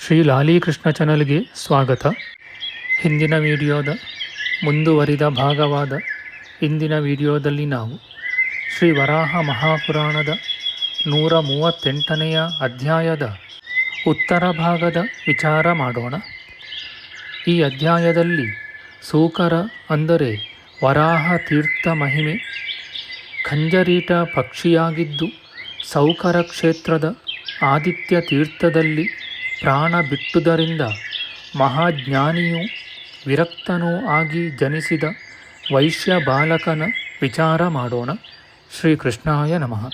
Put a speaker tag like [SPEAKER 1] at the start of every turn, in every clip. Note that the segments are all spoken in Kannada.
[SPEAKER 1] ಶ್ರೀ ಲಾಲೀಕೃಷ್ಣ ಚಾನಲ್ಗೆ ಸ್ವಾಗತ. ಹಿಂದಿನ ವಿಡಿಯೋದ ಮುಂದುವರಿದ ಭಾಗವಾದ ಇಂದಿನ ವಿಡಿಯೋದಲ್ಲಿ ನಾವು ಶ್ರೀ ವರಾಹ ಮಹಾಪುರಾಣದ ನೂರ ಮೂವತ್ತೆಂಟನೆಯ ಅಧ್ಯಾಯದ ಉತ್ತರ ಭಾಗದ ವಿಚಾರ ಮಾಡೋಣ. ಈ ಅಧ್ಯಾಯದಲ್ಲಿ ಸೂಕರ ಅಂದರೆ ವರಾಹ ತೀರ್ಥ ಮಹಿಮೆ, ಖಂಜರೀಟ ಪಕ್ಷಿಯಾಗಿದ್ದು ಸೌಕರ ಕ್ಷೇತ್ರದ ಆದಿತ್ಯ ತೀರ್ಥದಲ್ಲಿ ಪ್ರಾಣ ಬಿಟ್ಟುದರಿಂದ ಮಹಾಜ್ಞಾನಿಯೂ ವಿರಕ್ತನೂ ಆಗಿ ಜನಿಸಿದ ವೈಶ್ಯ ಬಾಲಕನ ವಿಚಾರ ಮಾಡೋಣ. ಶ್ರೀಕೃಷ್ಣಾಯ ನಮಃ.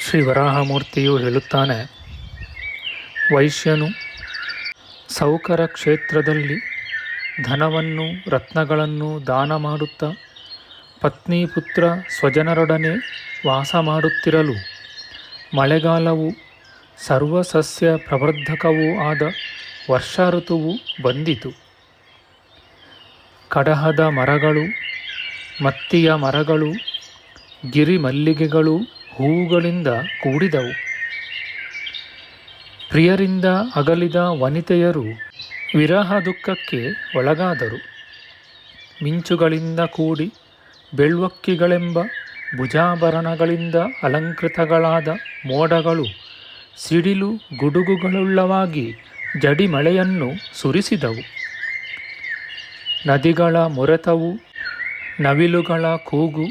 [SPEAKER 1] ಶ್ರೀ ವರಾಹಮೂರ್ತಿಯು ಹೇಳುತ್ತಾನೆ, ವೈಶ್ಯನು ಸೌಕರ ಕ್ಷೇತ್ರದಲ್ಲಿ ಧನವನ್ನು, ರತ್ನಗಳನ್ನು ದಾನ ಮಾಡುತ್ತಾ ಪತ್ನಿ ಪುತ್ರ ಸ್ವಜನರೊಡನೆ ವಾಸ ಮಾಡುತ್ತಿರಲು ಮಳೆಗಾಲವು ಸರ್ವಸಸ್ಯ ಪ್ರವರ್ಧಕವೂ ಆದ ವರ್ಷ ಋತುವು ಬಂದಿತು. ಕಡಹದ ಮರಗಳು, ಮತ್ತಿಯ ಮರಗಳು ಗಿರಿ ಮಲ್ಲಿಗೆಗಳು ಹೂವುಗಳಿಂದ ಕೂಡಿದವು. ಪ್ರಿಯರಿಂದ ಅಗಲಿದ ವನಿತೆಯರು ವಿರಹ ದುಃಖಕ್ಕೆ ಒಳಗಾದರು. ಮಿಂಚುಗಳಿಂದ ಕೂಡಿ ಬೆಳ್ವಕ್ಕಿಗಳೆಂಬ ಭುಜಾಭರಣಗಳಿಂದ ಅಲಂಕೃತಗಳಾದ ಮೋಡಗಳು ಸಿಡಿಲು ಗುಡುಗುಗಳುಳ್ಳವಾಗಿ ಜಡಿಮಳೆಯನ್ನು ಸುರಿಸಿದವು. ನದಿಗಳ ಮೊರೆತವು, ನವಿಲುಗಳ ಕೂಗು,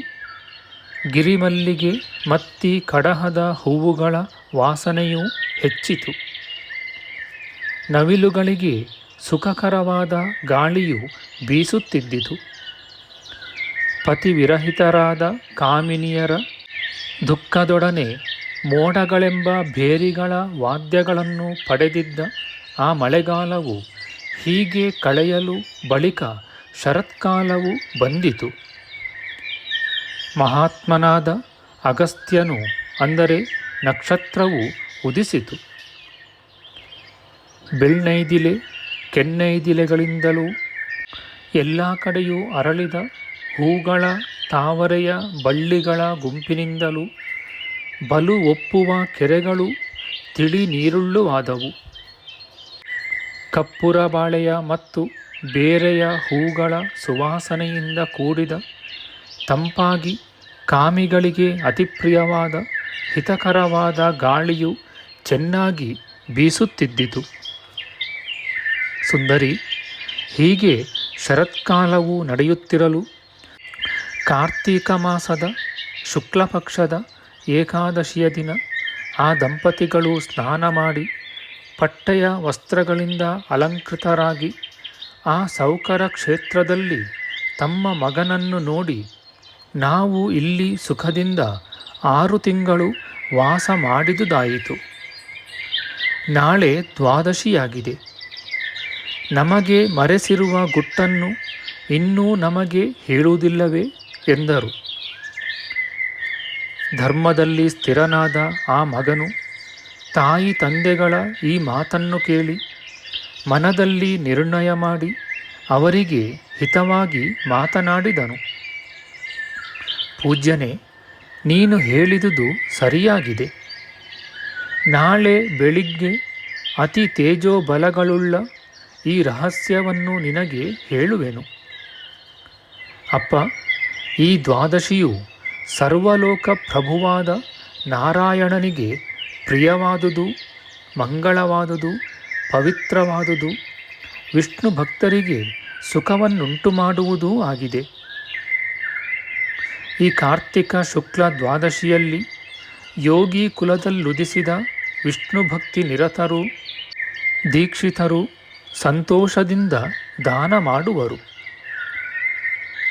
[SPEAKER 1] ಗಿರಿಮಲ್ಲಿಗೆ ಮತ್ತಿ ಕಡಹದ ಹೂವುಗಳ ವಾಸನೆಯೂ ಹೆಚ್ಚಿತು. ನವಿಲುಗಳಿಗೆ ಸುಖಕರವಾದ ಗಾಳಿಯು ಬೀಸುತ್ತಿದ್ದಿತು. ಪತಿವಿರಹಿತರಾದ ಕಾಮಿನಿಯರ ದುಃಖದೊಡನೆ ಮೋಡಗಳೆಂಬ ಬೇರಿಗಳ ವಾದ್ಯಗಳನ್ನು ಪಡೆದಿದ್ದ ಆ ಮಳೆಗಾಲವು ಹೀಗೆ ಕಳೆಯಲು ಬಳಿಕ ಶರತ್ಕಾಲವು ಬಂದಿತು. ಮಹಾತ್ಮನಾದ ಅಗಸ್ತ್ಯನು ಅಂದರೆ ನಕ್ಷತ್ರವು ಉದಿಸಿತು. ಬೆಳ್ನೈದಿಲೆ, ಕೆನ್ನೈದಿಲೆಗಳಿಂದಲೂ ಎಲ್ಲ ಕಡೆಯೂ ಅರಳಿದ ಹೂಗಳ ತಾವರೆಯ ಬಳ್ಳಿಗಳ ಗುಂಪಿನಿಂದಲೂ ಬಲು ಒಪ್ಪುವ ಕೆರೆಗಳು ತಿಳಿ ನೀರುಳ್ಳುವಾದವು ಕಪ್ಪುರ ಬಾಳೆಯ ಮತ್ತು ಬೇರೆಯ ಹೂಗಳ ಸುವಾಸನೆಯಿಂದ ಕೂಡಿದ ತಂಪಾಗಿ ಕಾಮಿಗಳಿಗೆ ಅತಿಪ್ರಿಯವಾದ ಹಿತಕರವಾದ ಗಾಳಿಯು ಚೆನ್ನಾಗಿ ಬೀಸುತ್ತಿದ್ದಿತು. ಸುಂದರಿ, ಹೀಗೆ ಶರತ್ಕಾಲವು ನಡೆಯುತ್ತಿರಲು ಕಾರ್ತೀಕ ಮಾಸದ ಶುಕ್ಲಪಕ್ಷದ ಏಕಾದಶಿಯ ದಿನ ಆ ದಂಪತಿಗಳು ಸ್ನಾನ ಮಾಡಿ ಪಟ್ಟೆಯ ವಸ್ತ್ರಗಳಿಂದ ಅಲಂಕೃತರಾಗಿ ಆ ಸೌಕರ ಕ್ಷೇತ್ರದಲ್ಲಿ ತಮ್ಮ ಮಗನನ್ನು ನೋಡಿ ನಾವು ಇಲ್ಲಿ ಸುಖದಿಂದ ಆರು ತಿಂಗಳು ವಾಸ ಮಾಡಿದುದಾಯಿತು. ನಾಳೆ ದ್ವಾದಶಿಯಾಗಿದೆ. ನಮಗೆ ಮರೆಸಿರುವ ಗುಟ್ಟನ್ನು ಇನ್ನೂ ನಮಗೆ ಹೇಳುವುದಿಲ್ಲವೇ ಎಂದರು. ಧರ್ಮದಲ್ಲಿ ಸ್ಥಿರನಾದ ಆ ಮಗನು ತಾಯಿ ತಂದೆಗಳ ಈ ಮಾತನ್ನು ಕೇಳಿ ಮನದಲ್ಲಿ ನಿರ್ಣಯ ಮಾಡಿ ಅವರಿಗೆ ಹಿತವಾಗಿ ಮಾತನಾಡಿದನು. ಪೂಜ್ಯನೇ, ನೀನು ಹೇಳಿದುದು ಸರಿಯಾಗಿದೆ. ನಾಳೆ ಬೆಳಿಗ್ಗೆ ಅತಿ ತೇಜೋಬಲಗಳುಳ್ಳ ಈ ರಹಸ್ಯವನ್ನು ನಿನಗೆ ಹೇಳುವೆನು. ಅಪ್ಪ, ಈ ದ್ವಾದಶಿಯು ಸರ್ವಲೋಕ ಪ್ರಭುವಾದ ನಾರಾಯಣನಿಗೆ ಪ್ರಿಯವಾದುದು, ಮಂಗಳವಾದುದು, ಪವಿತ್ರವಾದುದು, ವಿಷ್ಣು ಭಕ್ತರಿಗೆ ಸುಖವನ್ನುಂಟು ಮಾಡುವುದೂ ಆಗಿದೆ. ಈ ಕಾರ್ತಿಕ ಶುಕ್ಲ ದ್ವಾದಶಿಯಲ್ಲಿ ಯೋಗಿ ಕುಲದಲ್ಲುದಿಸಿದ ವಿಷ್ಣು ಭಕ್ತಿ ನಿರತರು, ದೀಕ್ಷಿತರು ಸಂತೋಷದಿಂದ ದಾನ ಮಾಡುವರು.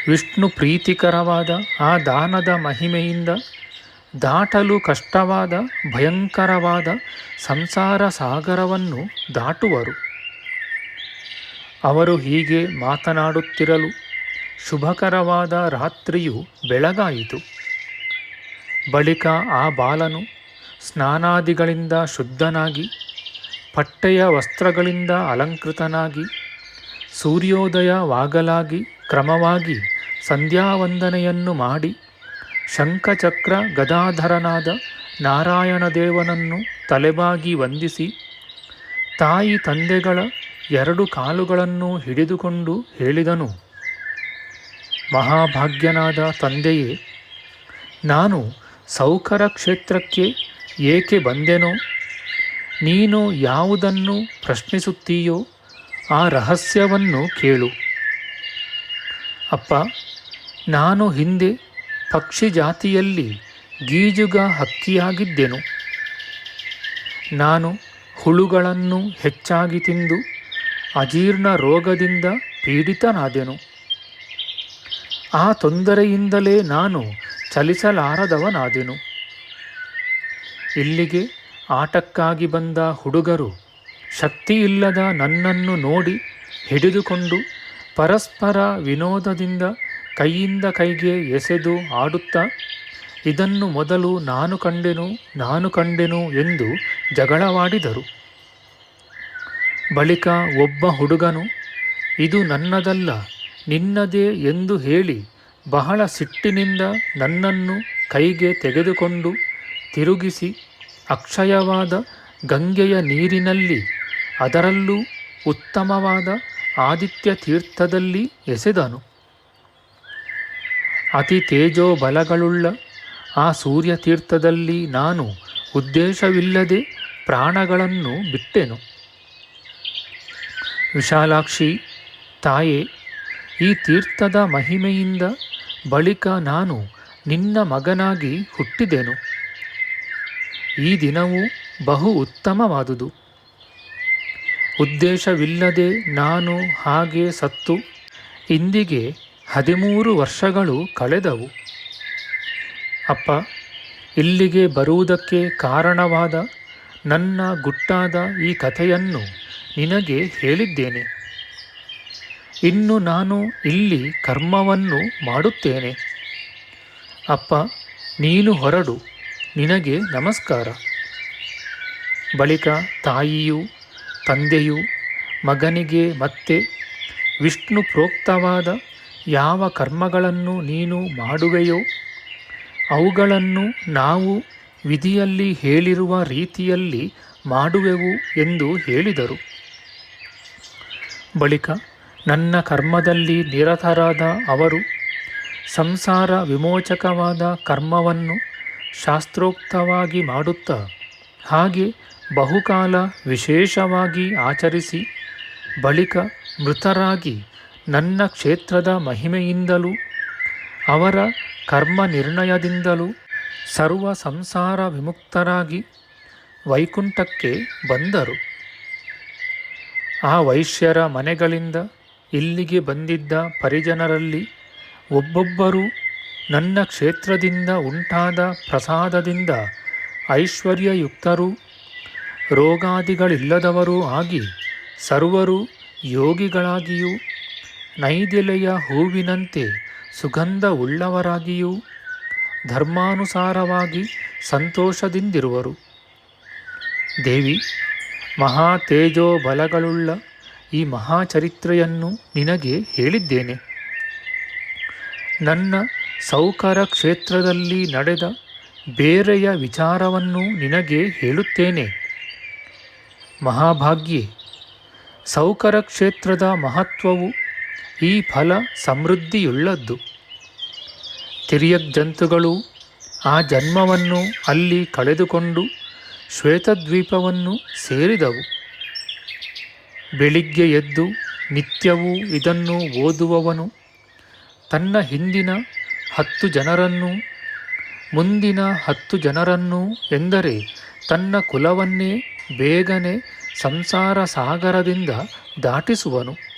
[SPEAKER 1] ವಿಷ್ಣು ಪ್ರೀತಿಕರವಾದ ಆ ದಾನದ ಮಹಿಮೆಯಿಂದ ದಾಟಲು ಕಷ್ಟವಾದ, ಭಯಂಕರವಾದ ಸಂಸಾರ ಸಾಗರವನ್ನು ದಾಟುವರು. ಅವರು ಹೀಗೆ ಮಾತನಾಡುತ್ತಿರಲು ಶುಭಕರವಾದ ರಾತ್ರಿಯು ಬೆಳಗಾಯಿತು. ಬಳಿಕ ಆ ಬಾಲನು ಸ್ನಾನಾದಿಗಳಿಂದ ಶುದ್ಧನಾಗಿ ಪಟ್ಟೆಯ ವಸ್ತ್ರಗಳಿಂದ ಅಲಂಕೃತನಾಗಿ, ಸೂರ್ಯೋದಯವಾಗಲಾಗಿ ಕ್ರಮವಾಗಿ ಸಂಧ್ಯಾವಂದನೆಯನ್ನು ಮಾಡಿ ಶಂಖಚಕ್ರ ಗದಾಧರನಾದ ನಾರಾಯಣ ದೇವನನ್ನು ತಲೆಬಾಗಿ ವಂದಿಸಿ ತಾಯಿ ತಂದೆಗಳ ಎರಡು ಕಾಲುಗಳನ್ನು ಹಿಡಿದುಕೊಂಡು ಹೇಳಿದನು. ಮಹಾಭಾಗ್ಯನಾದ ತಂದೆಯೇ, ನಾನು ಸೌಕರ ಕ್ಷೇತ್ರಕ್ಕೆ ಏಕೆ ಬಂದೆನೋ? ನೀನು ಯಾವುದನ್ನು ಪ್ರಶ್ನಿಸುತ್ತೀಯೋ ಆ ರಹಸ್ಯವನ್ನು ಕೇಳು. ಅಪ್ಪ ನಾನು ಹಿಂದೆ ಪಕ್ಷಿ ಜಾತಿಯಲ್ಲಿ ಗೀಜುಗ ಹಕ್ಕಿಯಾಗಿದ್ದೆನು. ನಾನು ಹುಳುಗಳನ್ನು ಹೆಚ್ಚಾಗಿ ತಿಂದು ಅಜೀರ್ಣ ರೋಗದಿಂದ ಪೀಡಿತನಾದೆನು. ಆ ತೊಂದರೆಯಿಂದಲೇ ನಾನು ಚಲಿಸಲಾರದವನಾದೆನು. ಇಲ್ಲಿಗೆ ಆಟಕ್ಕಾಗಿ ಬಂದ ಹುಡುಗರು ಶಕ್ತಿಯಿಲ್ಲದ ನನ್ನನ್ನು ನೋಡಿ ಹಿಡಿದುಕೊಂಡು ಪರಸ್ಪರ ವಿನೋದದಿಂದ ಕೈಯಿಂದ ಕೈಗೆ ಎಸೆದು ಆಡುತ್ತಾ, ಇದನ್ನು ಮೊದಲು ನಾನು ಕಂಡೆನು ನಾನು ಕಂಡೆನು ಎಂದು ಜಗಳವಾಡಿದರು. ಬಳಿಕ ಒಬ್ಬ ಹುಡುಗನು, ಇದು ನನ್ನದಲ್ಲ, ನಿನ್ನದೇ ಎಂದು ಹೇಳಿ ಬಹಳ ಸಿಟ್ಟಿನಿಂದ ನನ್ನನ್ನು ಕೈಗೆ ತೆಗೆದುಕೊಂಡು ತಿರುಗಿಸಿ ಅಕ್ಷಯವಾದ ಗಂಗೆಯ ನೀರಿನಲ್ಲಿ, ಅದರಲ್ಲೂ ಉತ್ತಮವಾದ ಆದಿತ್ಯ ತೀರ್ಥದಲ್ಲಿ ಎಸೆದನು. ಅತಿ ತೇಜೋಬಲಗಳುಳ್ಳ ಆ ಸೂರ್ಯ ತೀರ್ಥದಲ್ಲಿ ನಾನು ಉದ್ದೇಶವಿಲ್ಲದೆ ಪ್ರಾಣಗಳನ್ನು ಬಿಟ್ಟೆನು. ವಿಶಾಲಾಕ್ಷಿ, ತಾಯೇ, ಈ ತೀರ್ಥದ ಮಹಿಮೆಯಿಂದ ಬಳಿಕ ನಾನು ನಿನ್ನ ಮಗನಾಗಿ ಹುಟ್ಟಿದೆನು. ಈ ದಿನವು ಬಹು ಉತ್ತಮವಾದುದು. ಉದ್ದೇಶವಿಲ್ಲದೆ ನಾನು ಹಾಗೆ ಸತ್ತು, ಇಂದಿಗೆ ಹದಿಮೂರು ವರ್ಷಗಳು ಕಳೆದವು. ಅಪ್ಪ, ಇಲ್ಲಿಗೆ ಬರುವುದಕ್ಕೆ ಕಾರಣವಾದ ನನ್ನ ಗುಟ್ಟಾದ ಈ ಕಥೆಯನ್ನು ನಿನಗೆ ಹೇಳಿದ್ದೇನೆ. ಇನ್ನು ನಾನು ಇಲ್ಲಿ ಕರ್ಮವನ್ನು ಮಾಡುತ್ತೇನೆ. ಅಪ್ಪ, ನೀನು ಹೊರಡು, ನಿನಗೆ ನಮಸ್ಕಾರ. ಬಳಿಕ ತಾಯಿಯು, ತಂದೆಯು, ಮಗನಿಗೆ ಮತ್ತೆ ವಿಷ್ಣು ಪ್ರೋಕ್ತವಾದ ಯಾವ ಕರ್ಮಗಳನ್ನು ನೀನು ಮಾಡುವೆಯೋ, ಅವುಗಳನ್ನು ನಾವು ವಿಧಿಯಲ್ಲಿ ಹೇಳಿರುವ ರೀತಿಯಲ್ಲಿ ಮಾಡುವೆವು ಎಂದು ಹೇಳಿದರು. ಬಳಿಕ ನನ್ನ ಕರ್ಮದಲ್ಲಿ ನಿರತರಾದ ಅವರು ಸಂಸಾರ ವಿಮೋಚಕವಾದ ಕರ್ಮವನ್ನು ಶಾಸ್ತ್ರೋಕ್ತವಾಗಿ ಮಾಡುತ್ತಾ ಹಾಗೆ ಬಹುಕಾಲ ವಿಶೇಷವಾಗಿ ಆಚರಿಸಿ ಬಳಿಕ ಮೃತರಾಗಿ ನನ್ನ ಕ್ಷೇತ್ರದ ಮಹಿಮೆಯಿಂದಲೂ, ಅವರ ಕರ್ಮ ನಿರ್ಣಯದಿಂದಲೂ ಸರ್ವ ಸಂಸಾರ ವಿಮುಕ್ತರಾಗಿ ವೈಕುಂಠಕ್ಕೆ ಬಂದರು. ಆ ವೈಶ್ಯರ ಮನೆಗಳಿಂದ ಇಲ್ಲಿಗೆ ಬಂದಿದ್ದ ಪರಿಜನರಲ್ಲಿ ಒಬ್ಬೊಬ್ಬರೂ ನನ್ನ ಕ್ಷೇತ್ರದಿಂದ ಉಂಟಾದ ಪ್ರಸಾದದಿಂದ ಐಶ್ವರ್ಯಯುಕ್ತರೂ, ರೋಗಾದಿಗಳಿಲ್ಲದವರೂ ಆಗಿ ಸರ್ವರು ಯೋಗಿಗಳಾಗಿಯೂ ನೈದೆಲೆಯ ಹೂವಿನಂತೆ ಸುಗಂಧ ಉಳ್ಳವರಾಗಿಯೂ ಧರ್ಮಾನುಸಾರವಾಗಿ ಸಂತೋಷದಿಂದಿರುವರು. ದೇವಿ ಮಹಾ ತೇಜೋ ಬಲಗಳುಳ್ಳ ಈ ಮಹಾಚರಿತ್ರೆಯನ್ನು ನಿನಗೆ ಹೇಳಿದ್ದೇನೆ. ನನ್ನ ಸೌಕರ ಕ್ಷೇತ್ರದಲ್ಲಿ ನಡೆದ ಬೇರೆಯ ವಿಚಾರವನ್ನು ನಿನಗೆ ಹೇಳುತ್ತೇನೆ. ಮಹಾಭಾಗ್ಯೆ ಸೌಕರ ಕ್ಷೇತ್ರದ ಮಹತ್ವವು ಈ ಫಲ ಸಮೃದ್ಧಿಯುಳ್ಳದ್ದು. ತಿರಿಯಕ್ ಜಂತುಗಳು ಆ ಜನ್ಮವನ್ನು ಅಲ್ಲಿ ಕಳೆದುಕೊಂಡು ಶ್ವೇತದ್ವೀಪವನ್ನು ಸೇರಿದವು. ಬೆಳಿಗ್ಗೆ ಎದ್ದು ನಿತ್ಯವೂ ಇದನ್ನು ಓದುವವನು. ತನ್ನ ಹಿಂದಿನ ಹತ್ತು ಜನರನ್ನು, ಮುಂದಿನ ಹತ್ತು ಜನರನ್ನು ಎಂದರೆ ತನ್ನ ಕುಲವನ್ನೇ ಬೇಗನೆ ಸಂಸಾರ ಸಾಗರದಿಂದ ದಾಟಿಸುವನು.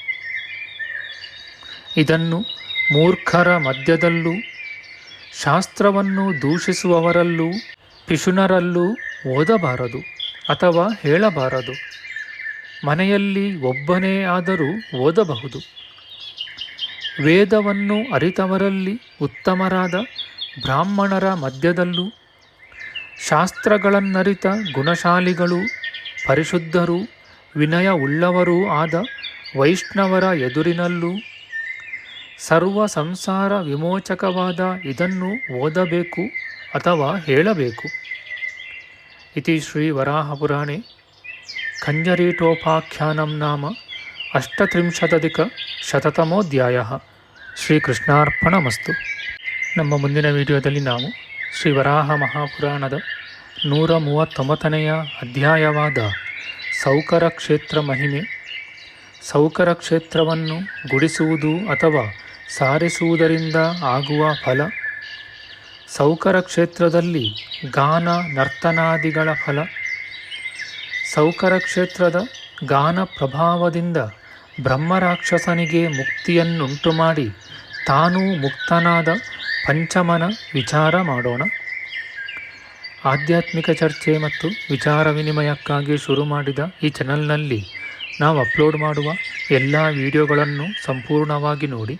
[SPEAKER 1] ಇದನ್ನು ಮೂರ್ಖರ ಮಧ್ಯದಲ್ಲೂ, ಶಾಸ್ತ್ರವನ್ನು ದೂಷಿಸುವವರಲ್ಲೂ, ಪಿಶುನರಲ್ಲೂ ಓದಬಾರದು ಅಥವಾ ಹೇಳಬಾರದು. ಮನೆಯಲ್ಲಿ ಒಬ್ಬನೇ ಆದರೂ ಓದಬಹುದು. ವೇದವನ್ನು ಅರಿತವರಲ್ಲಿ ಉತ್ತಮರಾದ ಬ್ರಾಹ್ಮಣರ ಮಧ್ಯದಲ್ಲೂ, ಶಾಸ್ತ್ರಗಳನ್ನರಿತ ಗುಣಶಾಲಿಗಳು, ಪರಿಶುದ್ಧರೂ ವಿನಯ ಉಳ್ಳವರೂ ಆದ ವೈಷ್ಣವರ ಎದುರಿನಲ್ಲೂ ಸರ್ವ ಸಂಸಾರ ವಿಮೋಚಕವಾದ ಇದನ್ನು ಓದಬೇಕು ಅಥವಾ ಹೇಳಬೇಕು. ಇತಿ ಶ್ರೀ ವರಾಹಪುರಾಣೆ ಖಂಜರೀಟೋಪಾಖ್ಯಾನಂ ನಾಮ ಅಷ್ಟತ್ರಿಂಶದಧಿಕ ಶತತಮೋಧ್ಯಾಯ. ಶ್ರೀಕೃಷ್ಣಾರ್ಪಣಮಸ್ತು. ನಮ್ಮ ಮುಂದಿನ ವಿಡಿಯೋದಲ್ಲಿ ನಾವು ಶ್ರೀ ವರಾಹ ಮಹಾಪುರಾಣದ ನೂರ ಮೂವತ್ತೊಂಬತ್ತನೆಯ ಅಧ್ಯಾಯವಾದ ಸೌಕರ ಕ್ಷೇತ್ರ ಮಹಿಮೆ ಸೌಕರ ಕ್ಷೇತ್ರವನ್ನು ಗುಡಿಸುವುದು ಅಥವಾ ಸಾರಿಸುವುದರಿಂದ ಆಗುವ ಫಲ. ಸೌಕರ ಕ್ಷೇತ್ರದಲ್ಲಿ ಗಾನ ನರ್ತನಾದಿಗಳ ಫಲ. ಸೌಕರ ಕ್ಷೇತ್ರದ ಗಾನ ಪ್ರಭಾವದಿಂದ ಬ್ರಹ್ಮರಾಕ್ಷಸನಿಗೆ ಮುಕ್ತಿಯನ್ನುಂಟು ಮಾಡಿ ತಾನೂ ಮುಕ್ತನಾದ ಪಂಚಮನ ವಿಚಾರ ಮಾಡೋಣ. ಆಧ್ಯಾತ್ಮಿಕ ಚರ್ಚೆ ಮತ್ತು ವಿಚಾರ ವಿನಿಮಯಕ್ಕಾಗಿ ಶುರು ಮಾಡಿದ ಈ ಚಾನಲ್ನಲ್ಲಿ ನಾವು ಅಪ್ಲೋಡ್ ಮಾಡುವ ಎಲ್ಲ ವಿಡಿಯೋಗಳನ್ನು ಸಂಪೂರ್ಣವಾಗಿ ನೋಡಿ.